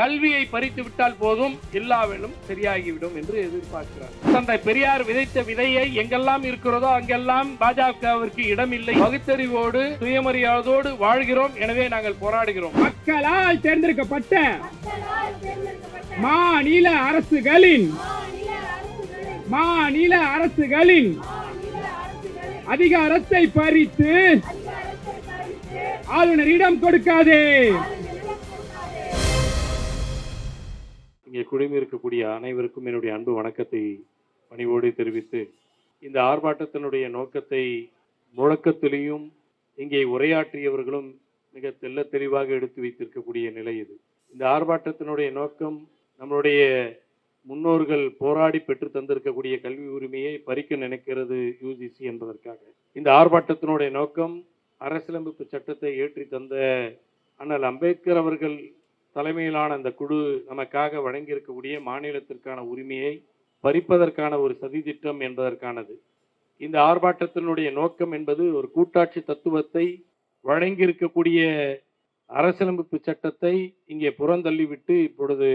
கல்வியை பறித்து விட்டால் போதும் எல்லாவிலும் சரியாகிவிடும் என்று எதிர்பார்க்கிறார். தந்தை பெரியார் விதைத்த விதையை எங்கெல்லாம் இருக்கிறதோ அங்கெல்லாம் பாஜகவிற்கு இடமில்லை. பகுத்தறிவோடு சுயமரியாதோடு வாழ்கிறோம். எனவே நாங்கள் போராடுகிறோம். மக்களால் தேர்ந்தெடுக்கப்பட்ட மாநில அரசுகளின் மாநில அரசுகளின் அதிகாரத்தை பறித்து ஆளுநரிடம் கொடுக்காதே. இங்கே குழுமி இருக்கக்கூடிய அனைவருக்கும் என்னுடைய அன்பு வணக்கத்தை பணிவோடு தெரிவித்து இந்த ஆர்ப்பாட்டத்தினுடைய நோக்கத்தை முழக்கத்திலையும் இங்கே உரையாற்றியவர்களும் மிக தெல்ல தெளிவாக எடுத்து வைத்திருக்கக்கூடிய நிலை இது. இந்த ஆர்ப்பாட்டத்தினுடைய நோக்கம் நம்மளுடைய முன்னோர்கள் போராடி பெற்று தந்திருக்கக்கூடிய கல்வி உரிமையை பறிக்க நினைக்கிறது யூஜிசி என்பதற்காக. இந்த ஆர்ப்பாட்டத்தினுடைய நோக்கம் அரசியலமைப்பு சட்டத்தை ஏற்றி தந்த அண்ணல் அம்பேத்கர் அவர்கள் தலைமையிலான அந்த குழு நமக்காக வழங்கியிருக்கக்கூடிய மாநிலத்திற்கான உரிமையை பறிப்பதற்கான ஒரு சதித்திட்டம் என்பதற்கானது. இந்த ஆர்ப்பாட்டத்தினுடைய நோக்கம் என்பது ஒரு கூட்டாட்சி தத்துவத்தை வழங்கியிருக்கக்கூடிய அரசியலமைப்பு சட்டத்தை இங்கே புறந்தள்ளிவிட்டு இப்பொழுது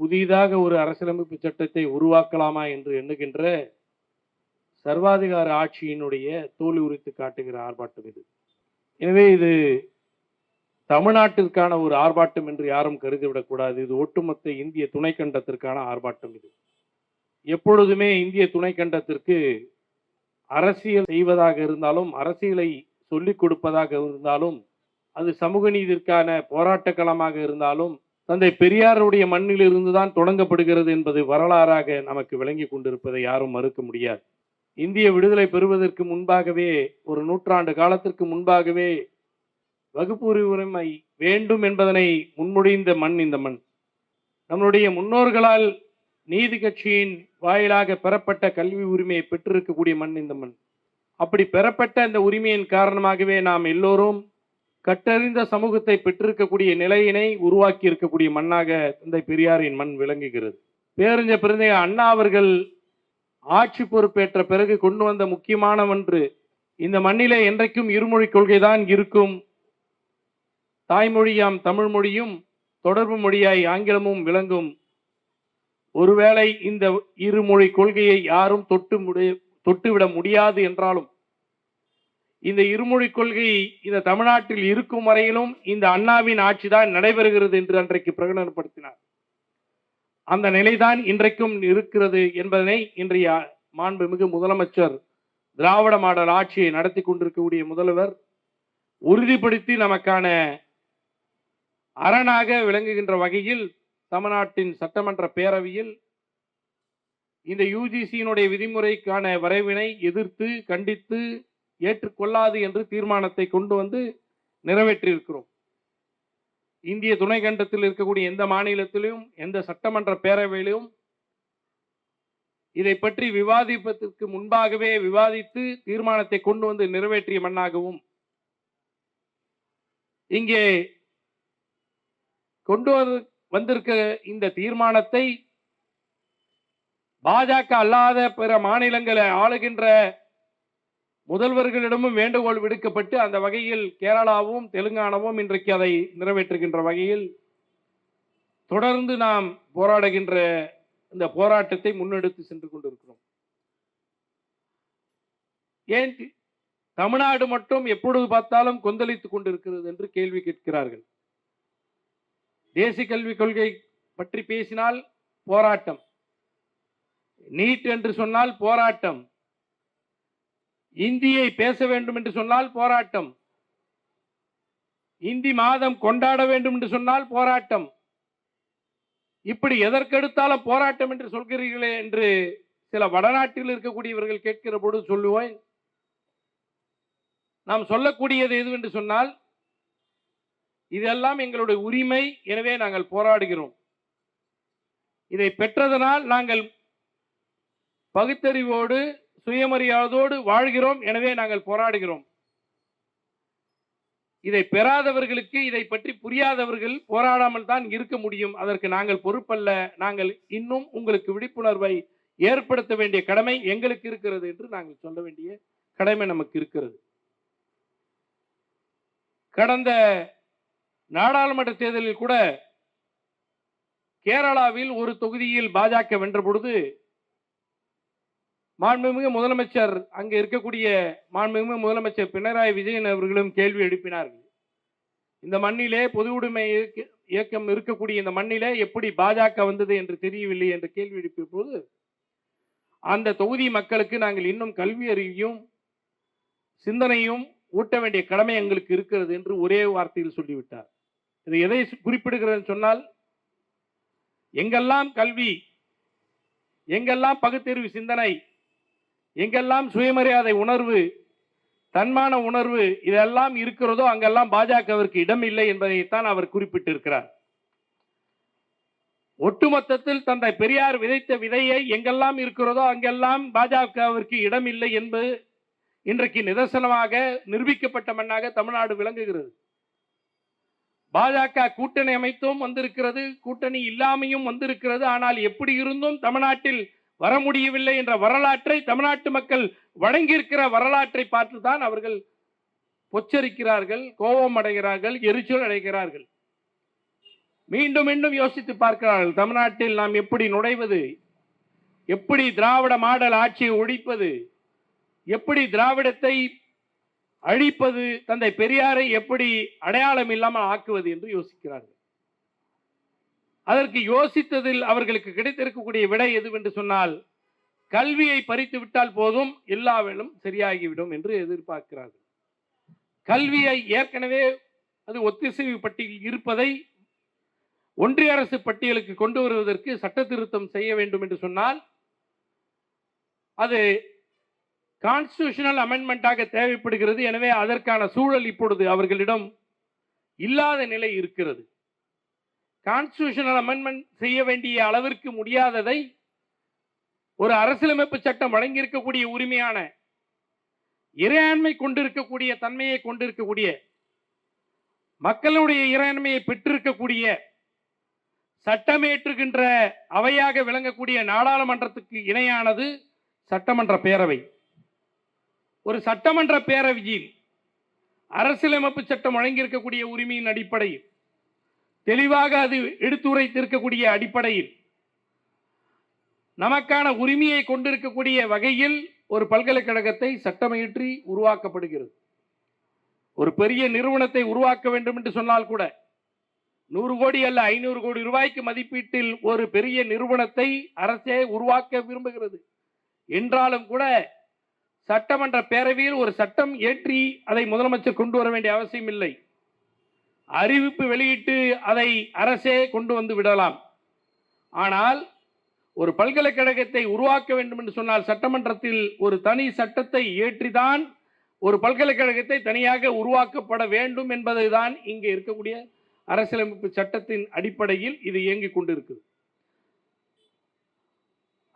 புதிதாக ஒரு அரசியலமைப்பு சட்டத்தை உருவாக்கலாமா என்று எண்ணுகின்ற சர்வாதிகார ஆட்சியினுடைய தோல்வி உரித்து காட்டுகிற ஆர்ப்பாட்டம் இது. எனவே இது தமிழ்நாட்டிற்கான ஒரு ஆர்ப்பாட்டம் என்று யாரும் கருதிவிடக்கூடாது இது ஒட்டுமொத்த இந்திய துணைக்கண்டத்திற்கான ஆர்ப்பாட்டம் இது. எப்பொழுதுமே இந்திய துணைக்கண்டத்திற்கு அரசியல் செய்வதாக இருந்தாலும் அரசியலை சொல்லிக் கொடுப்பதாக இருந்தாலும் அது சமூக நீதிற்கான போராட்ட களமாக இருந்தாலும் தந்தை பெரியாருடைய மண்ணில் இருந்துதான் தொடங்கப்படுகிறது என்பது வரலாறாக நமக்கு விளங்கி கொண்டிருப்பதை யாரும் மறுக்க முடியாது. இந்திய விடுதலை பெறுவதற்கு முன்பாகவே ஒரு நூற்றாண்டு காலத்திற்கு முன்பாகவே வகுப்பு உரிமை வேண்டும் என்பதனை முன்மொழிந்த மண் இந்த மண். நம்மளுடைய முன்னோர்களால் நீதி கட்சியின் வாயிலாக பெறப்பட்ட கல்வி உரிமையை பெற்றிருக்கக்கூடிய மண் இந்த மண். அப்படி பெறப்பட்ட இந்த உரிமையின் காரணமாகவே நாம் எல்லோரும் கற்றறிந்த சமூகத்தை பெற்றிருக்கக்கூடிய நிலையினை உருவாக்கி இருக்கக்கூடிய மண்ணாக தந்தை பெரியாரின் மண் விளங்குகிறது. பேரஞ்ச பிறந்த அண்ணா அவர்கள் ஆட்சி பொறுப்பேற்ற பிறகு கொண்டு வந்த முக்கியமான ஒன்று இந்த மண்ணிலே என்றைக்கும் இருமொழி கொள்கைதான் இருக்கும். தாய்மொழியாம் தமிழ் மொழியும் தொடர்பு மொழியாய் ஆங்கிலமும் விளங்கும். ஒருவேளை இந்த இருமொழி கொள்கையை யாரும் தொட்டு முடி தொட்டுவிட முடியாது என்றாலும் இந்த இருமொழி கொள்கை இந்த தமிழ்நாட்டில் இருக்கும் வரையிலும் இந்த அண்ணாவின் ஆட்சி தான் நடைபெறுகிறது என்று அன்றைக்கு பிரகடனப்படுத்தினார். அந்த நிலைதான் இன்றைக்கும் இருக்கிறது என்பதனை இன்றைய மாண்புமிகு முதலமைச்சர் திராவிட மாடல் ஆட்சியை நடத்தி கொண்டிருக்கக்கூடிய முதல்வர் உறுதிப்படுத்தி நமக்கான அரணாக விளங்குகின்ற வகையில் தமிழ்நாட்டின் சட்டமன்ற பேரவையில் இந்த யுஜிசியினுடைய விதிமுறைக்கான வரைவினை எதிர்த்து கண்டித்து ஏற்றுக்கொள்ளாது என்று தீர்மானத்தை கொண்டு வந்து நிறைவேற்றியிருக்கிறோம். இந்திய துணைக்கண்டத்தில் இருக்கக்கூடிய எந்த மாநிலத்திலும் எந்த சட்டமன்ற பேரவையிலும் இதை பற்றி விவாதிப்பதற்கு முன்பாகவே விவாதித்து தீர்மானத்தை கொண்டு வந்து நிறைவேற்றிய மண்ணாகவும் இங்கே கொண்டு வந்து வந்திருக்க இந்த தீர்மானத்தை பாஜக அல்லாத பிற மாநிலங்களை ஆளுகின்ற முதல்வர்களிடமும் வேண்டுகோள் விடுக்கப்பட்டு அந்த வகையில் கேரளாவும் தெலுங்கானாவும் இன்றைக்கு அதை நிறைவேற்றுகின்ற வகையில் தொடர்ந்து நாம் போராடுகின்ற இந்த போராட்டத்தை முன்னெடுத்து சென்று கொண்டிருக்கிறோம். ஏன் தமிழ்நாடு மட்டும் எப்பொழுது பார்த்தாலும் கொந்தளித்துக் கொண்டிருக்கிறது என்று கேள்வி கேட்கிறார்கள். தேசிய கல்விக் கொள்கை பற்றி பேசினால் போராட்டம். நீட் என்று சொன்னால் போராட்டம். இந்தியை பேச வேண்டும் என்று சொன்னால் போராட்டம். இந்தி மாதம் கொண்டாட வேண்டும் என்று சொன்னால் போராட்டம். இப்படி எதற்கெடுத்தாலும் போராட்டம் என்று சொல்கிறீர்களே என்று சில வடநாட்டில் இருக்கக்கூடியவர்கள் கேட்கிற பொழுது சொல்லுவேன். நாம் சொல்லக்கூடியது எது என்று சொன்னால் இதெல்லாம் எங்களுடைய உரிமை. எனவே நாங்கள் போராடுகிறோம். இதை பெற்றதனால் நாங்கள் பகுத்தறிவோடு சுயமரியாதோடு வாழ்கிறோம். எனவே நாங்கள் போராடுகிறோம். இதை பெறாதவர்களுக்கு இதை பற்றி புரியாதவர்கள் போராடாமல் தான் இருக்க முடியும். அதற்கு நாங்கள் பொறுப்பல்ல. நாங்கள் இன்னும் உங்களுக்கு விழிப்புணர்வை ஏற்படுத்த வேண்டிய கடமை எங்களுக்கு இருக்கிறது என்று நாங்கள் சொல்ல வேண்டிய கடமை நமக்கு இருக்கிறது. கடந்த நாடாளுமன்ற தேர்தலில் கூட கேரளாவில் ஒரு தொகுதியில் பாஜக வென்ற பொழுது மாண்புமிகு முதலமைச்சர் அங்கே இருக்கக்கூடிய மாண்புமிகு முதலமைச்சர் பினராயி விஜயன் அவர்களும் கேள்வி எழுப்பினார்கள். இந்த மண்ணிலே பொது உடைமை இயக்கம் இருக்கக்கூடிய இந்த மண்ணிலே எப்படி பாஜக வந்தது என்று தெரியவில்லை என்று கேள்வி எழுப்பிய போது அந்த தொகுதி மக்களுக்கு நாங்கள் இன்னும் கல்வி அறிவையும் சிந்தனையும் ஊட்ட வேண்டிய கடமை எங்களுக்கு இருக்கிறது என்று ஒரே வார்த்தையில் சொல்லிவிட்டார். இது எதை குறிப்பிடுகிறதுன்னு சொன்னால் எங்கெல்லாம் கல்வி எங்கெல்லாம் பகுத்தறிவு சிந்தனை எங்கெல்லாம் சுயமரியாதை உணர்வு தன்மான உணர்வு இதெல்லாம் இருக்கிறதோ அங்கெல்லாம் பாஜகவிற்கு இடம் இல்லை என்பதைத்தான் அவர் குறிப்பிட்டிருக்கிறார். ஒட்டுமொத்தத்தில் தந்தை பெரியார் விதைத்த விதையை எங்கெல்லாம் இருக்கிறதோ அங்கெல்லாம் பாஜகவிற்கு இடம் இல்லை என்பது இன்றைக்கு நிதர்சனமாக நிரூபிக்கப்பட்ட மண்ணாக தமிழ்நாடு விளங்குகிறது. பாஜக கூட்டணி அமைத்தும் வந்திருக்கிறது கூட்டணி இல்லாமையும் வந்திருக்கிறது. ஆனால் எப்படி இருந்தும் தமிழ்நாட்டில் வர முடியவில்லை என்ற வரலாற்றை தமிழ்நாட்டு மக்கள் வழங்கியிருக்கிற வரலாற்றை பார்த்துதான் அவர்கள் பொச்சரிக்கிறார்கள் கோபம் அடைகிறார்கள் எரிச்சல் அடைகிறார்கள். மீண்டும் மீண்டும் யோசித்து பார்க்கிறார்கள் தமிழ்நாட்டில் நாம் எப்படி நுழைவது? எப்படி திராவிட மாடல் ஆட்சியை ஒழிப்பது? எப்படி திராவிடத்தை அழிப்பது தந்தை பெரியாரை எப்படி அடையாளம் இல்லாமல் ஆக்குவது என்று யோசிக்கிறார்கள். அதற்கு யோசித்ததில் அவர்களுக்கு கிடைத்திருக்கக்கூடிய விடை எதுவென்று சொன்னால் கல்வியை பறித்து விட்டால் போதும் எல்லா வேலும் சரியாகிவிடும் என்று எதிர்பார்க்கிறார்கள். கல்வியை ஏற்கனவே அது ஒத்திசைவு பட்டியலில் இருப்பதை ஒன்றிய அரசு பட்டியலுக்கு கொண்டு வருவதற்கு சட்ட திருத்தம் செய்ய வேண்டும் என்று சொன்னால் அது கான்ஸ்டியூஷனல் அமெண்ட்மெண்ட்டாக தேவைப்படுகிறது. எனவே அதற்கான சூழல் இப்பொழுது அவர்களிடம் இல்லாத நிலை இருக்கிறது. கான்ஸ்டியூஷனல் அமெண்ட்மெண்ட் செய்ய வேண்டிய அளவிற்கு முடியாததை ஒரு அரசியலமைப்பு சட்டம் வழங்கியிருக்கக்கூடிய உரிமையான இறையாண்மை கொண்டிருக்கக்கூடிய தன்மையை கொண்டிருக்கக்கூடிய மக்களுடைய இறையாண்மையை பெற்றிருக்கக்கூடிய சட்டமேற்றுகின்ற அவையாக விளங்கக்கூடிய நாடாளுமன்றத்துக்கு இணையானது சட்டமன்ற பேரவை. ஒரு சட்டமன்ற பேரவையில் அரசியலமைப்பு சட்டம் வழங்கியிருக்கக்கூடிய உரிமையின் அடிப்படையில் தெளிவாக அது எடுத்துரைத்திருக்கக்கூடிய அடிப்படையில் நமக்கான உரிமையை கொண்டிருக்கக்கூடிய வகையில் ஒரு பல்கலைக்கழகத்தை சட்டமியற்றி உருவாக்கப்படுகிறது. ஒரு பெரிய நிறுவனத்தை உருவாக்க வேண்டும் என்று சொன்னால் கூட நூறு கோடி அல்ல ஐநூறு கோடி ரூபாய்க்கு மதிப்பீட்டில் ஒரு பெரிய நிறுவனத்தை அரசே உருவாக்க விரும்புகிறது. என்றாலும் கூட சட்டமன்ற பேரவையில் ஒரு சட்டம் ஏற்றி அதை முதலமைச்சர் கொண்டு வர வேண்டிய அவசியம் இல்லை. அறிவிப்பு வெளியிட்டு அதை அரசே கொண்டு வந்து விடலாம். ஆனால் ஒரு பல்கலைக்கழகத்தை உருவாக்க வேண்டும் என்று சொன்னால் சட்டமன்றத்தில் ஒரு தனி சட்டத்தை ஏற்றிதான் ஒரு பல்கலைக்கழகத்தை தனியாக உருவாக்கப்பட வேண்டும் என்பதுதான் இங்கே இருக்கக்கூடிய அரசியலமைப்பு சட்டத்தின் அடிப்படையில் இது இயங்கிக் கொண்டிருக்குது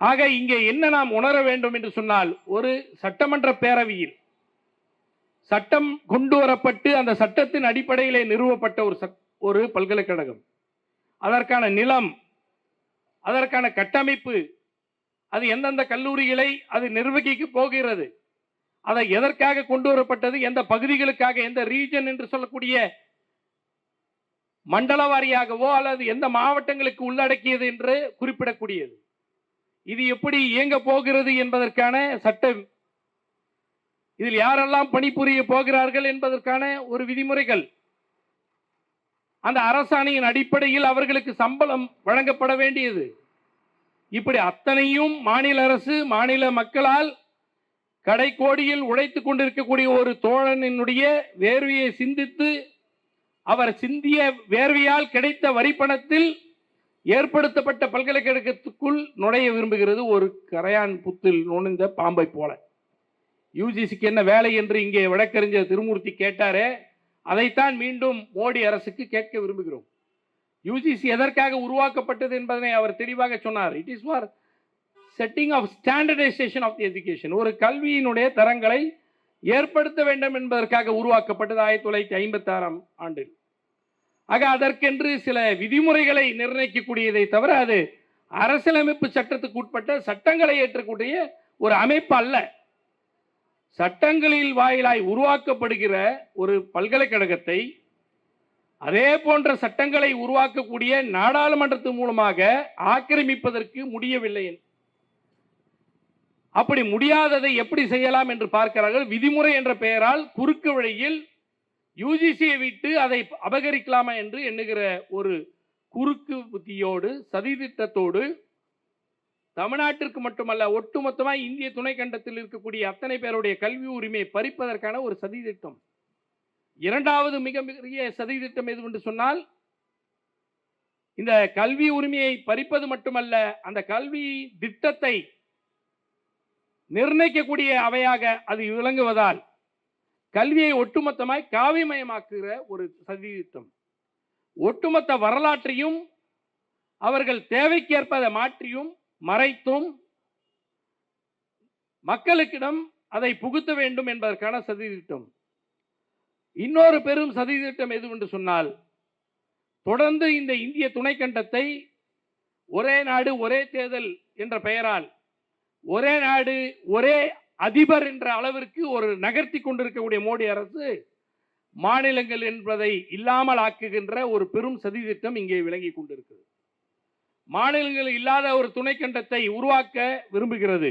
ஆக இங்கே என்ன நாம் உணர வேண்டும் என்று சொன்னால் ஒரு சட்டமன்ற பேரவையில் சட்டம் கொண்டு வரப்பட்டு அந்த சட்டத்தின் அடிப்படையிலே நிறுவப்பட்ட ஒரு ஒரு பல்கலைக்கழகம். அதற்கான நிலம் அதற்கான கட்டமைப்பு அது எந்தெந்த கல்லூரிகளை அது நிர்வகிக்க போகிறது அதை எதற்காக கொண்டு வரப்பட்டது எந்த பகுதிகளுக்காக எந்த ரீஜன் என்று சொல்லக்கூடிய மண்டல வாரியாகவோ அல்லது எந்த மாவட்டங்களுக்கு உள்ளடக்கியது என்று குறிப்பிடக்கூடியது. இது எப்படி இயங்க போகிறது என்பதற்கான சட்டம். இதில் யாரெல்லாம் பணிபுரிய போகிறார்கள் என்பதற்கான ஒரு விதிமுறைகள். அந்த அரசாணையின் அடிப்படையில் அவர்களுக்கு சம்பளம் வழங்கப்பட வேண்டியது. இப்படி அத்தனையும் மாநில அரசு மாநில மக்களால் கடைக்கோடியில் உழைத்துக் கொண்டிருக்கக்கூடிய ஒரு தோழனினுடைய வேர்வையை சிந்தித்து அவர் சிந்திய வேர்வையால் கிடைத்த வரிப்பணத்தில் ஏற்படுத்தப்பட்ட பல்கலைக்கழகத்துக்குள் நுழைய விரும்புகிறது ஒரு கரையான் புத்தில் நுழைந்த பாம்பை போல. யூஜிசிக்கு என்ன வேலை என்று இங்கே வழக்கறிஞர் திருமூர்த்தி கேட்டாரே அதைத்தான் மீண்டும் மோடி அரசுக்கு கேட்க விரும்புகிறோம். யூஜிசி எதற்காக உருவாக்கப்பட்டது என்பதனை அவர் தெளிவாக சொன்னார். It is for setting of standardization of the education ஒரு கல்வியினுடைய தரங்களை ஏற்படுத்த வேண்டும் என்பதற்காக உருவாக்கப்பட்டது ஆயிரத்தி தொள்ளாயிரத்தி ஐம்பத்தாறாம் ஆண்டில். ஆக அதற்கென்று சில விதிமுறைகளை நிர்ணயிக்கக்கூடியதை தவிர அது அரசியலமைப்பு சட்டத்துக்கு உட்பட்ட சட்டங்களை ஏற்றக்கூடிய ஒரு அமைப்பு அல்ல. சட்டங்களில் வாயிலாய் உருவாக்கப்படுகிற ஒரு பல்கலைக்கழகத்தை அதே போன்ற சட்டங்களை உருவாக்கக்கூடிய நாடாளுமன்றத்தின் மூலமாக ஆக்கிரமிப்பதற்கு முடியவில்லை அப்படி முடியாததை எப்படி செய்யலாம் என்று பார்க்கிறார்கள். விதிமுறை என்ற பெயரால் குறுக்கு வழியில் யூஜிசியை விட்டு அதை அபகரிக்கலாமா என்று எண்ணுகிற ஒரு குறுக்கு புத்தியோடு சதித்திட்டத்தோடு தமிழ்நாட்டிற்கு மட்டுமல்ல ஒட்டுமொத்தமாக இந்திய துணைக்கண்டத்தில் இருக்கக்கூடிய அத்தனை பேருடைய கல்வி உரிமையை பறிப்பதற்கான ஒரு சதித்திட்டம் இரண்டாவது மிக மிக சதித்திட்டம் எது என்று சொன்னால் இந்த கல்வி உரிமையை பறிப்பது மட்டுமல்ல அந்த கல்வி திட்டத்தை நிர்ணயிக்கக்கூடிய அவையாக அது விளங்குவதால் கல்வியை ஒட்டுமொத்தமாய் காவிமயமாக்குகிற ஒரு சதித்திட்டம். ஒட்டுமொத்த வரலாற்றையும் அவர்கள் தேவைக்கேற்ப அதை மாற்றியும் மறைத்தும் மக்களுக்கிடம் அதை புகுத்த வேண்டும் என்பதற்கான சதித்திட்டம். இன்னொரு பெரும் சதித்திட்டம் எது என்று சொன்னால் தொடர்ந்து இந்த இந்திய துணைக்கண்டத்தை ஒரே நாடு ஒரே தேர்தல் என்ற பெயரால் ஒரே நாடு ஒரே அதிபர் என்ற அளவிற்கு ஒரு நகர்த்தி கொண்டிருக்கக்கூடிய மோடி அரசு மாநிலங்கள் என்பதை இல்லாமல் ஆக்குகின்ற ஒரு பெரும் சதித்திட்டம் இங்கே விளங்கி கொண்டிருக்கிறது. மாநிலங்கள் இல்லாத ஒரு துணைக்கண்டத்தை உருவாக்க விரும்புகிறது.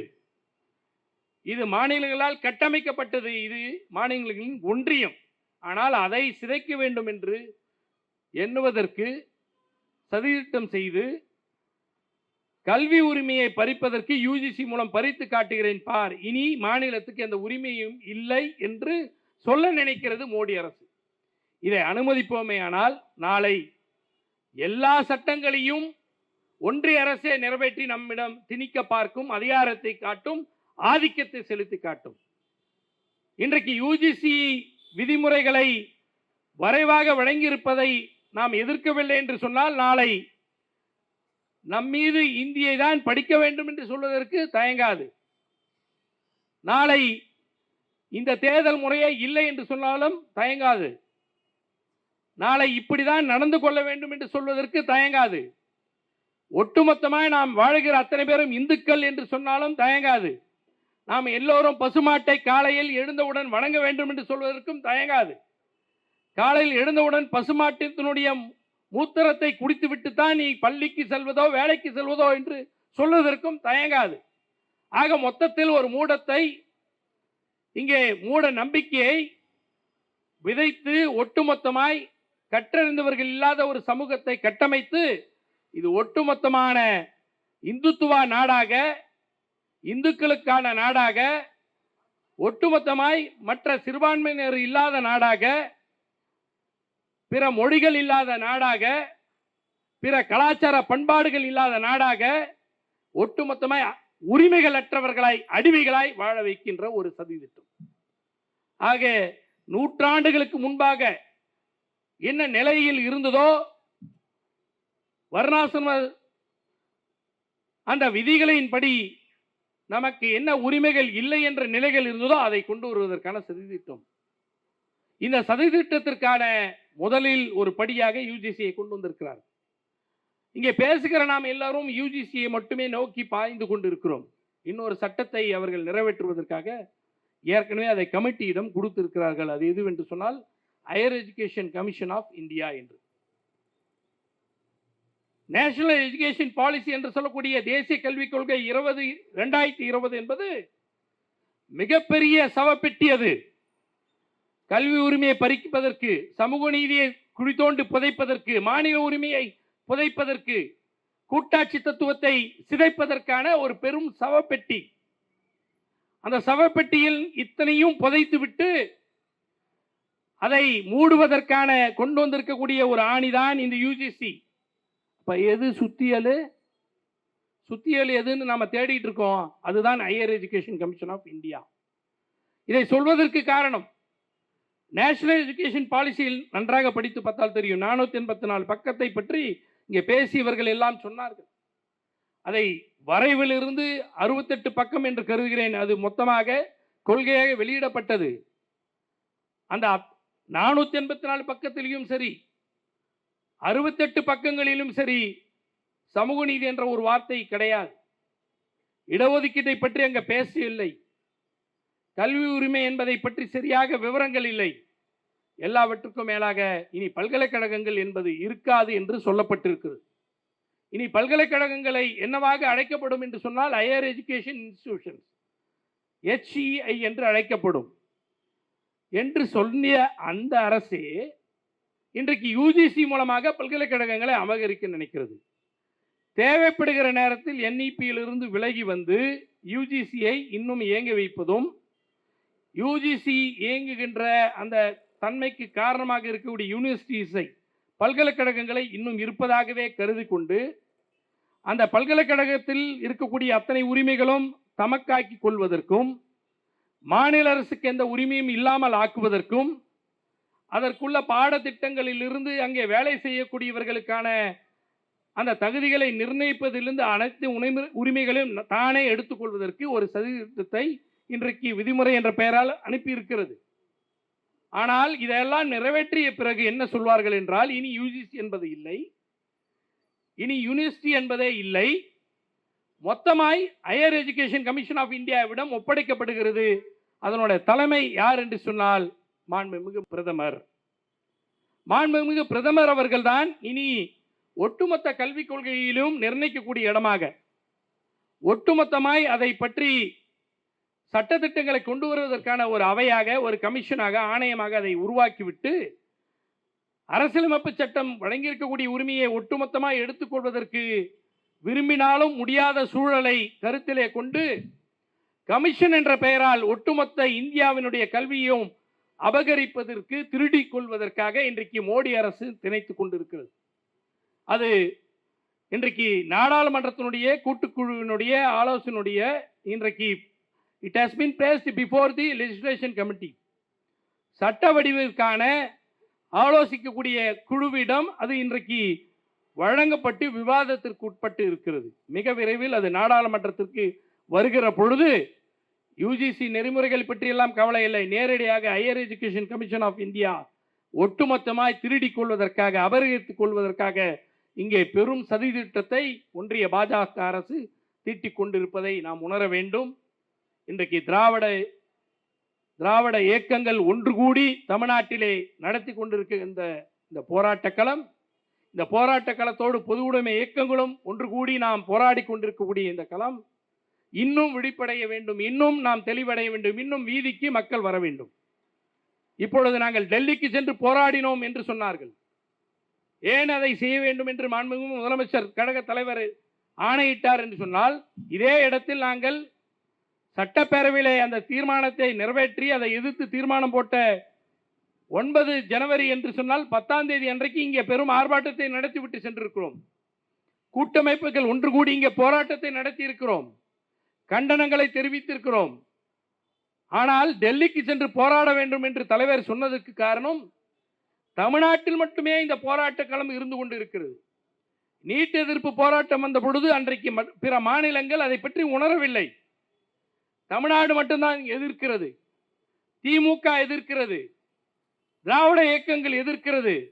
இது மாநிலங்களால் கட்டமைக்கப்பட்டது. இது மாநிலங்களின் ஒன்றியம். ஆனால் அதை சிதைக்க வேண்டும் என்று எண்ணுவதற்கு சதித்திட்டம் செய்து கல்வி உரிமையை பறிப்பதற்கு யூஜிசி மூலம் பறித்து காட்டுகிறேன் பார். இனி மாநிலத்துக்கு அந்த உரிமையும் இல்லை என்று சொல்ல நினைக்கிறது மோடி அரசு. இதை அனுமதிப்போமே ஆனால் நாளை எல்லா சட்டங்களையும் ஒன்றிய அரசே நிறைவேற்றி நம்மிடம் திணிக்க பார்க்கும் அதிகாரத்தை காட்டும் ஆதிக்கத்தை செலுத்தி காட்டும். இன்றைக்கு யூஜிசி விதிமுறைகளை வரைவாக வழங்கியிருப்பதை நாம் எதிர்க்கவில்லை என்று சொன்னால் நாளை நம் மீது இந்தியை தான் படிக்க வேண்டும் என்று சொல்வதற்கு தயங்காது. நாளை இந்த தேர்தல் முறையே இல்லை என்று சொன்னாலும் தயங்காது. நாளை இப்படிதான் நடந்து கொள்ள வேண்டும் என்று சொல்வதற்கு தயங்காது. ஒட்டுமொத்தமாய் நாம் வாழ்கிற அத்தனை பேரும் இந்துக்கள் என்று சொன்னாலும் தயங்காது. நாம் எல்லோரும் பசுமாட்டை காலையில் எழுந்தவுடன் வணங்க வேண்டும் என்று சொல்வதற்கும் தயங்காது. காலையில் எழுந்தவுடன் பசுமாட்டினுடைய மூத்திரத்தை குடித்துவிட்டு தான் நீ பள்ளிக்கு செல்வதோ வேலைக்கு செல்வதோ என்று சொல்வதற்கும் தயங்காது. ஆக மொத்தத்தில் ஒரு மூடத்தை இங்கே மூட நம்பிக்கையை விதைத்து ஒட்டுமொத்தமாய் கற்றறிந்தவர்கள் இல்லாத ஒரு சமூகத்தை கட்டமைத்து இது ஒட்டுமொத்தமான இந்துத்துவா நாடாக இந்துக்களுக்கான நாடாக ஒட்டுமொத்தமாய் மற்ற சிறுபான்மையினர் இல்லாத நாடாக பிற மொழிகள் இல்லாத நாடாக பிற கலாச்சார பண்பாடுகள் இல்லாத நாடாக ஒட்டுமொத்தமாய் உரிமைகள் அற்றவர்களாய் அடிமைகளாய் வாழ வைக்கின்ற ஒரு சதித்திட்டம். ஆக நூற்றாண்டுகளுக்கு முன்பாக என்ன நிலையில் இருந்ததோ வர்ணாசிரம அந்த விதிகளின்படி நமக்கு என்ன உரிமைகள் இல்லை என்ற நிலைகள் இருந்ததோ அதை கொண்டு வருவதற்கான சதித்திட்டம். இந்த சதித்திட்டத்திற்கான முதலில் ஒரு படியாக யூஜிசியை கொண்டு வந்திருக்கிறார். இங்கே பேசுகிற நாம் எல்லாரும் யூஜிசியை மட்டுமே நோக்கி பாய்ந்து கொண்டிருக்கிறோம். இன்னொரு சட்டத்தை அவர்கள் நிறைவேற்றுவதற்காக ஏற்கனவே அதை கமிட்டியிடம் கொடுத்திருக்கிறார்கள். அது எதுவென்று சொன்னால் higher education commission of India என்று. நேஷனல் எஜுகேஷன் பாலிசி என்று சொல்லக்கூடிய தேசிய கல்விக் கொள்கை இருபது ரெண்டாயிரத்தி இருபது என்பது மிகப்பெரிய சவப்பெட்டி அது கல்வி உரிமையை பறிப்பதற்கு சமூக நீதியை குழித்தோண்டு புதைப்பதற்கு மாநில உரிமையை புதைப்பதற்கு கூட்டாட்சி தத்துவத்தை சிதைப்பதற்கான ஒரு பெரும் சவப்பெட்டி. அந்த சவப்பெட்டியில் இத்தனையும் புதைத்துவிட்டு அதை மூடுவதற்கான கொண்டு வந்திருக்கக்கூடிய ஒரு ஆணிதான் இந்த யூஜிசி இப்போ எது சுத்தியல்? சுத்தியல் எதுன்னு நம்ம தேடிட்டு இருக்கோம். அதுதான் higher education commission of India இதை சொல்வதற்கு காரணம் நேஷனல் எஜுகேஷன் பாலிசியில் நன்றாக படித்து பார்த்தால் தெரியும். நானூற்றி எண்பத்தி நாலு பக்கத்தை பற்றி இங்கே பேசியவர்கள் எல்லாம் சொன்னார்கள். அதை வரைவிலிருந்து அறுபத்தெட்டு பக்கம் என்று கருதுகிறேன். அது மொத்தமாக கொள்கையாக வெளியிடப்பட்டது. அந்த நானூற்றி எண்பத்தி நாலு பக்கத்திலையும் சரி அறுபத்தெட்டு பக்கங்களிலும் சரி சமூக நீதி என்ற ஒரு வார்த்தை கிடையாது. இடஒதுக்கீட்டை பற்றி அங்கே பேசவில்லை. கல்வி உரிமை என்பதை பற்றி சரியாக விவரங்கள் இல்லை. எல்லாவற்றுக்கும் மேலாக இனி பல்கலைக்கழகங்கள் என்பது இருக்காது என்று சொல்லப்பட்டிருக்கிறது. இனி பல்கலைக்கழகங்களை என்னவாக அழைக்கப்படும் என்று சொன்னால் ஹையர் எஜுகேஷன் இன்ஸ்டிடியூஷன் ஹெச்இஐ என்று அழைக்கப்படும். என்று சொல்லிய அந்த அரசே இன்றைக்கு யூஜிசி மூலமாக பல்கலைக்கழகங்களை அபகரிக்க நினைக்கிறது. தேவைப்படுகிற நேரத்தில் என்இபியிலிருந்து விலகி வந்து யூஜிசியை இன்னும் இயங்க வைப்பதும் யூஜிசி இயங்குகின்ற அந்த தன்மைக்கு காரணமாக இருக்கக்கூடிய யூனிவர்சிட்டிஸை பல்கலைக்கழகங்களை இன்னும் இருப்பதாகவே கருதி கொண்டு அந்த பல்கலைக்கழகத்தில் இருக்கக்கூடிய அத்தனை உரிமைகளும் தமக்காக்கி கொள்வதற்கும் மாநில அரசுக்கு எந்த உரிமையும் இல்லாமல் ஆக்குவதற்கும் அதற்குள்ள பாடத்திட்டங்களிலிருந்து அங்கே வேலை செய்யக்கூடியவர்களுக்கான அந்த தகுதிகளை நிர்ணயிப்பதிலிருந்து அனைத்து உணவு உரிமைகளையும் தானே எடுத்துக்கொள்வதற்கு ஒரு சதித்திட்டத்தை இன்றைக்கு விதிமுறை என்ற பெயரால் அனுப்பியிருக்கிறது. ஆனால் இதையெல்லாம் நிறைவேற்றிய பிறகு என்ன சொல்வார்கள் என்றால் இனி யூஜிசி என்பது இல்லை. இனி யூனிவர்சிட்டி என்பதே இல்லை. மொத்தமாய் ஹையர் எஜுகேஷன் கமிஷன் ஆஃப் இந்தியாவிடம் ஒப்படைக்கப்படுகிறது. அதனோட தலைமை யார் என்று சொன்னால் மாண்புமிகு பிரதமர். மாண்புமிகு பிரதமர் அவர்கள்தான் இனி ஒட்டுமொத்த கல்விக் கொள்கையிலும் நிர்ணயிக்கக்கூடிய இடமாக. ஒட்டுமொத்தமாய் அதை பற்றி சட்டத்திட்டங்களை கொண்டு வருவதற்கான ஒரு அவையாக ஒரு கமிஷனாக ஆணையமாக அதை உருவாக்கிவிட்டு அரசியலமைப்பு சட்டம் வழங்கியிருக்கக்கூடிய உரிமையை ஒட்டுமொத்தமாக எடுத்துக்கொள்வதற்கு விரும்பினாலும் முடியாத சூழலை கருத்திலே கொண்டு கமிஷன் என்ற பெயரால் ஒட்டுமொத்த இந்தியாவினுடைய கல்வியும் அபகரிப்பதற்கு திருடிக் கொள்வதற்காக இன்றைக்கு மோடி அரசு திணைத்து கொண்டிருக்கிறது. அது இன்றைக்கு நாடாளுமன்றத்தினுடைய கூட்டுக்குழுவினுடைய ஆலோசனையுடைய இன்றைக்கு it has been placed before the legislation committee சட்ட வடிவிற்கான ஆலோசிக்கக்கூடிய குழுவிடம் அது இன்றைக்கு வழங்கப்பட்டு விவாதத்திற்கு உட்பட்டு இருக்கிறது. மிக விரைவில் அது நாடாளுமன்றத்திற்கு வருகிற பொழுது யூஜிசி நெறிமுறைகள் பற்றியெல்லாம் கவலை இல்லை. நேரடியாக higher education commission of India ஒட்டுமொத்தமாய் திருடி கொள்வதற்காக அபகரித்துக் கொள்வதற்காக இங்கே பெரும் சதித்திட்டத்தை ஒன்றிய பாஜக அரசு தீட்டிக் கொண்டிருப்பதை நாம் உணர வேண்டும். இன்றைக்கு திராவிட திராவிட இயக்கங்கள் ஒன்று கூடி தமிழ்நாட்டிலே நடத்தி கொண்டிருக்க இந்த இந்த போராட்ட களம் இந்த போராட்ட களத்தோடு பொது உடைமை இயக்கங்களும் ஒன்று கூடி நாம் போராடி கொண்டிருக்கக்கூடிய இந்த களம் இன்னும் விழிப்படைய வேண்டும் இன்னும் நாம் தெளிவடைய வேண்டும் இன்னும் வீதிக்கு மக்கள் வர வேண்டும். இப்பொழுது நாங்கள் டெல்லிக்கு சென்று போராடினோம் என்று சொன்னார்கள். ஏன் அதை செய்ய வேண்டும் என்று மாண்புமிகு முதலமைச்சர் கழக தலைவர் ஆணையிட்டார் என்று சொன்னால் இதே இடத்தில் நாங்கள் சட்டப்பேரவையிலே அந்த தீர்மானத்தை நிறைவேற்றி அதை எதிர்த்து தீர்மானம் போட்ட ஒன்பது ஜனவரி என்று சொன்னால் பத்தாம் தேதி அன்றைக்கு இங்கே பெரும் ஆர்ப்பாட்டத்தை நடத்திவிட்டு சென்றிருக்கிறோம். கூட்டமைப்புகள் ஒன்று கூடி இங்கே போராட்டத்தை நடத்தியிருக்கிறோம். கண்டனங்களை தெரிவித்திருக்கிறோம். ஆனால் டெல்லிக்கு சென்று போராட வேண்டும் என்று தலைவர் சொன்னதற்கு காரணம் தமிழ்நாட்டில் மட்டுமே இந்த போராட்ட களம் இருந்து கொண்டு இருக்கிறது நீட் எதிர்ப்பு போராட்டம் வந்த பொழுது அன்றைக்கு பிற மாநிலங்கள் அதை பற்றி உணரவில்லை. தமிழ்நாடு மட்டும்தான் எதிர்க்கிறது. திமுக எதிர்க்கிறது. திராவிட இயக்கங்கள் எதிர்க்கிறது.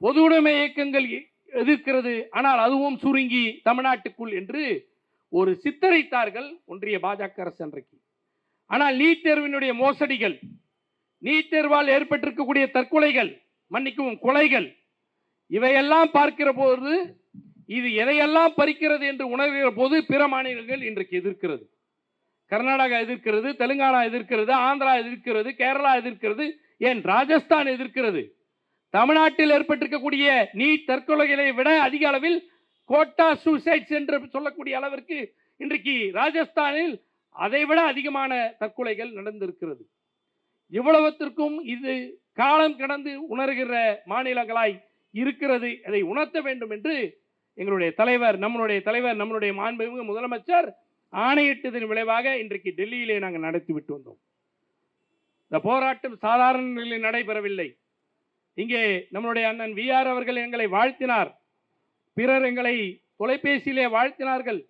பொதுவுடைமை இயக்கங்கள் எ- எதிர்க்கிறது. ஆனால் அதுவும் சுருங்கி தமிழ்நாட்டுக்குள் என்று ஒரு சித்தரித்தார்கள் ஒன்றிய பாஜக அரசு அன்றைக்கு. ஆனால் நீட் தேர்வினுடைய மோசடிகள் நீட் தேர்வால் ஏற்பட்டிருக்கக்கூடிய தற்கொலைகள் மன்னிக்கவும் கொலைகள் இவையெல்லாம் பார்க்கிற போது இது எதையெல்லாம் பறிக்கிறது என்று உணர்கிற போது பிற மாநிலங்கள் இன்றைக்கு எதிர்க்கிறது. கர்நாடகா எதிர்க்கிறது தெலுங்கானா எதிர்க்கிறது ஆந்திரா எதிர்க்கிறது கேரளா எதிர்க்கிறது ஏன் ராஜஸ்தான் எதிர்க்கிறது? தமிழ்நாட்டில் ஏற்பட்டிருக்கக்கூடிய நீட் தற்கொலைகளை விட அதிக அளவில் கோட்டா சூசைட்ஸ் என்று சொல்லக்கூடிய அளவிற்கு இன்றைக்கு ராஜஸ்தானில் அதைவிட அதிகமான தற்கொலைகள் நடந்திருக்கிறது. இவ்வளவத்திற்கும் இது காலம் கடந்து உணர்கிற மாநிலங்களாய் இருக்கிறது. அதை உணர்த்த வேண்டும் என்று எங்களுடைய தலைவர் நம்மளுடைய தலைவர் நம்மளுடைய மாண்புமிகு முதலமைச்சர் ஆணையிட்டதன் விளைவாக இன்றைக்கு டெல்லியிலே நாங்கள் நடத்தி விட்டு வந்தோம். இந்த போராட்டம் சாதாரண நிலையில் நடைபெறவில்லை. இங்கே நம்மளுடைய அண்ணன் விஆர் அவர்கள் எங்களை வாழ்த்தினார். பிறர் எங்களை தொலைபேசியிலே வாழ்த்தினார்கள்.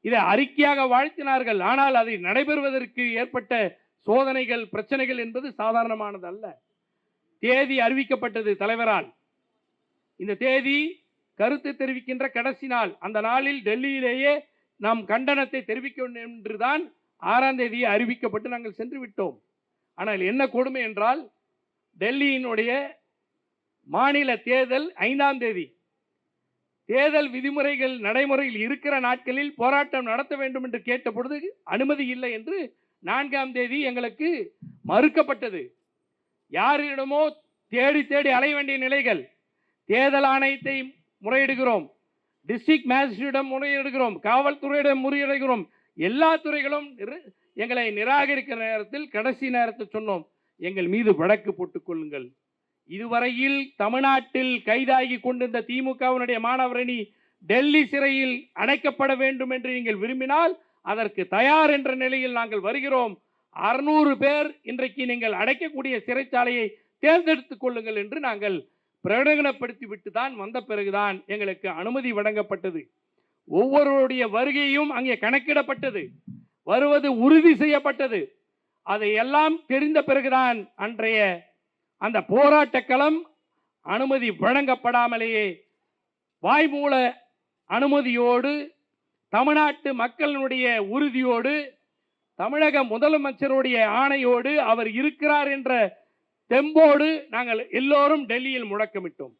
இதை அறிக்கையாக வாழ்த்தினார்கள். ஆனால் அதை நடைபெறுவதற்கு ஏற்பட்ட சோதனைகள் பிரச்சனைகள் என்பது சாதாரணமானது அல்ல. தேதி அறிவிக்கப்பட்டது தலைவரால். இந்த தேதி கருத்து தெரிவிக்கின்ற கடைசி நாள். அந்த நாளில் டெல்லியிலேயே நாம் கண்டனத்தை தெரிவிக்க வேண்டும் என்றுதான் ஆறாம் தேதி அறிவிக்கப்பட்டு நாங்கள் சென்று விட்டோம். ஆனால் என்ன கொடுமை என்றால் டெல்லியினுடைய மாநில தேர்தல் ஐந்தாம் தேதி. தேர்தல் விதிமுறைகள் நடைமுறையில் இருக்கிற நாட்களில் போராட்டம் நடத்த வேண்டும் என்று கேட்ட பொழுது அனுமதி இல்லை என்று நான்காம் தேதி எங்களுக்கு மறுக்கப்பட்டது. யாரிடமோ தேடி தேடி அலைய வேண்டிய நிலைகள். தேர்தல் ஆணையத்தை முறையிடுகிறோம். டிஸ்ட்ரிக்ட் மேஜிஸ்ட்ரேட்டிடம் முறையிடுகிறோம் காவல்துறையிடம் முறையிடுகிறோம் எல்லா துறைகளும் எங்களை நிராகரிக்கிற நேரத்தில் கடைசி நேரத்தில் சொன்னோம். எங்கள் மீது வழக்கு போட்டுக்கொள்ளுங்கள் இதுவரையில் தமிழ்நாட்டில் கைதாகி கொண்டிருந்த திமுகவினுடைய மாணவரணி டெல்லி சிறையில் அடைக்கப்பட வேண்டும் என்று நீங்கள் விரும்பினால் அதற்கு தயார் என்ற நிலையில் நாங்கள் வருகிறோம். அறுநூறு பேர் இன்றைக்கு நீங்கள் அடைக்கக்கூடிய சிறைச்சாலையை தேர்ந்தெடுத்துக் கொள்ளுங்கள் என்று நாங்கள் பிரகடனப்படுத்தி விட்டு தான் வந்த பிறகுதான் எங்களுக்கு அனுமதி வழங்கப்பட்டது. ஒவ்வொருவருடைய வருகையும் அங்கே கணக்கிடப்பட்டது. வருவது உறுதி செய்யப்பட்டது. அதை எல்லாம் தெரிந்த பிறகுதான் அன்றைய அந்த போராட்ட களம் அனுமதி வழங்கப்படாமலேயே வாய்மூல அனுமதியோடு தமிழ்நாட்டு மக்களினுடைய உறுதியோடு தமிழக முதலமைச்சருடைய ஆணையோடு அவர் இருக்கிறார் என்ற தெம்போடு நாங்கள் எல்லோரும் டெல்லியில் முழக்கமிட்டோம்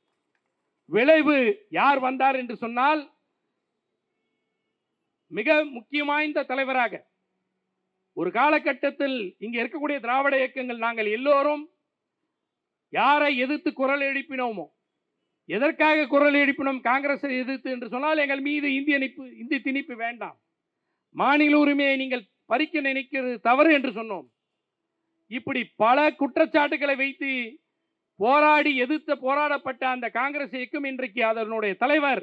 விளைவு யார் வந்தார் என்று சொன்னால் மிக முக்கியம் வாய்ந்த தலைவராக ஒரு காலகட்டத்தில் இங்கே இருக்கக்கூடிய திராவிட இயக்கங்கள் நாங்கள் எல்லோரும் யாரை எதிர்த்து குரல் எழுப்பினோமோ எதற்காக குரல் எழுப்பினோம் காங்கிரஸை எதிர்த்து என்று சொன்னால் எங்கள் மீது இந்திய இணைப்பு இந்தி திணிப்பு வேண்டாம். மாநில உரிமையை நீங்கள் பறிக்க நினைக்கிறது தவறு என்று சொன்னோம். இப்படி பல குற்றச்சாட்டுகளை வைத்து போராடி எதிர்த்து போராடப்பட்ட அந்த காங்கிரஸ் இயக்கம் இன்றைக்கு அதனுடைய தலைவர்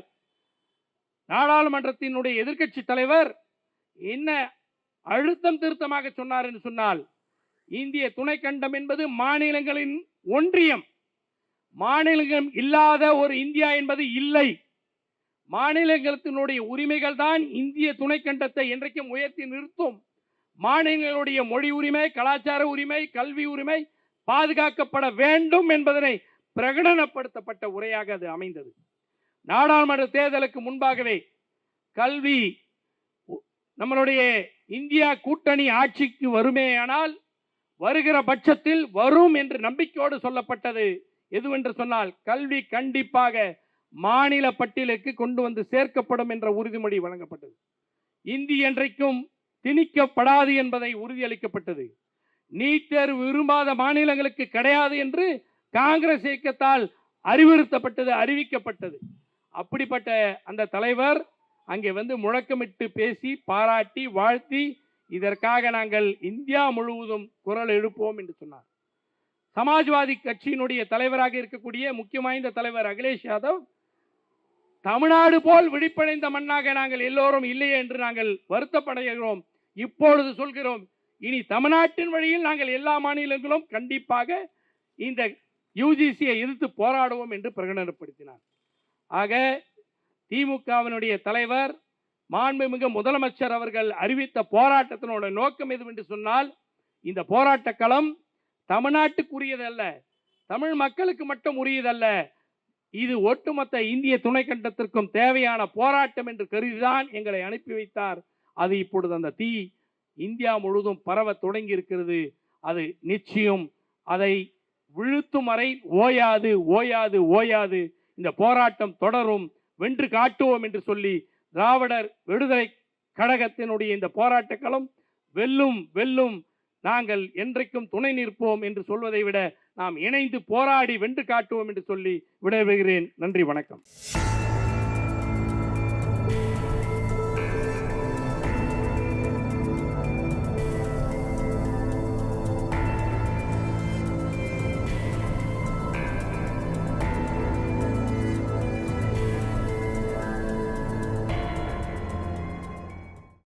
நாடாளுமன்றத்தினுடைய எதிர்க்கட்சி தலைவர் என்ன அழுத்தம் திருத்தமாக சொன்னார் என்று சொன்னால் இந்திய துணைக்கண்டம் என்பது மாநிலங்களின் ஒன்றியம். மாநிலங்கள் இல்லாத ஒரு இந்தியா என்பது இல்லை. மாநிலங்களத்தினுடைய உரிமைகள் தான் இந்திய துணைக்கண்டத்தை என்றைக்கும் உயர்த்தி நிறுத்தும். மாநிலங்களுடைய மொழி உரிமை கலாச்சார உரிமை கல்வி உரிமை பாதுகாக்கப்பட வேண்டும் என்பதனை பிரகடனப்படுத்தப்பட்ட உரையாக அது அமைந்தது. நாடாளுமன்ற தேர்தலுக்கு முன்பாகவே கல்வி நம்மளுடைய இந்தியா கூட்டணி ஆட்சிக்கு வருமேயானால் வருகிற பட்சத்தில் வரும் என்று நம்பிக்கையோடு சொல்லப்பட்டது. எதுவென்று சொன்னால் கல்வி கண்டிப்பாக மாநில பட்டியலுக்கு கொண்டு வந்து சேர்க்கப்படும் என்ற உறுதிமொழி வழங்கப்பட்டது. இந்தி என்றைக்கும் திணிக்கப்படாது என்பதை உறுதியளிக்கப்பட்டது. நீட் தேர்வு விரும்பாத மாநிலங்களுக்கு கிடையாது என்று காங்கிரஸ் இயக்கத்தால் அறிவுறுத்தப்பட்டது அறிவிக்கப்பட்டது. அப்படிப்பட்ட அந்த தலைவர் அங்கே வந்து முழக்கமிட்டு பேசி பாராட்டி வாழ்த்தி இதற்காக நாங்கள் இந்தியா முழுவதும் குரல் எழுப்போம் என்று சொன்னார். சமாஜ்வாதி கட்சியினுடைய தலைவராக இருக்கக்கூடிய முக்கிய வாய்ந்த தலைவர் அகிலேஷ் யாதவ் தமிழ்நாடு போல் விழிப்படைந்த மண்ணாக நாங்கள் எல்லோரும் இல்லையே என்று நாங்கள் வருத்தப்படுகிறோம். இப்பொழுது சொல்கிறோம் இனி தமிழ்நாட்டின் வழியில் நாங்கள் எல்லா மாநிலங்களும் கண்டிப்பாக இந்த யூஜிசியை எதிர்த்து போராடுவோம் என்று பிரகடனப்படுத்தினார். ஆக திமுகவினுடைய தலைவர் மாண்புமிகு முதலமைச்சர் அவர்கள் அறிவித்த போராட்டத்தினோட நோக்கம் எதுவென்று சொன்னால் இந்த போராட்ட களம் தமிழ்நாட்டுக்குரியதல்ல தமிழ் மக்களுக்கு மட்டும் உரியதல்ல இது ஒட்டுமொத்த இந்திய துணைக்கண்டத்திற்கும் தேவையான போராட்டம் என்று கருதிதான் எங்களை அனுப்பி வைத்தார் அது இப்பொழுது அந்த தீ இந்தியா முழுதும் பரவ தொடங்கி இருக்கிறது அது நிச்சயம் அதை விழுத்தும் வரை ஓயாது ஓயாது ஓயாது. இந்த போராட்டம் தொடரும் வென்று காட்டுவோம் என்று சொல்லி திராவிடர் விடுதலை கழகத்தினுடைய இந்த போராட்ட களம் வெல்லும் வெல்லும். நாங்கள் என்றைக்கும் துணை நிற்போம் என்று சொல்வதை விட நாம் இணைந்து போராடி வென்று காட்டுவோம் என்று சொல்லி விடைபெறுகிறேன். நன்றி வணக்கம்.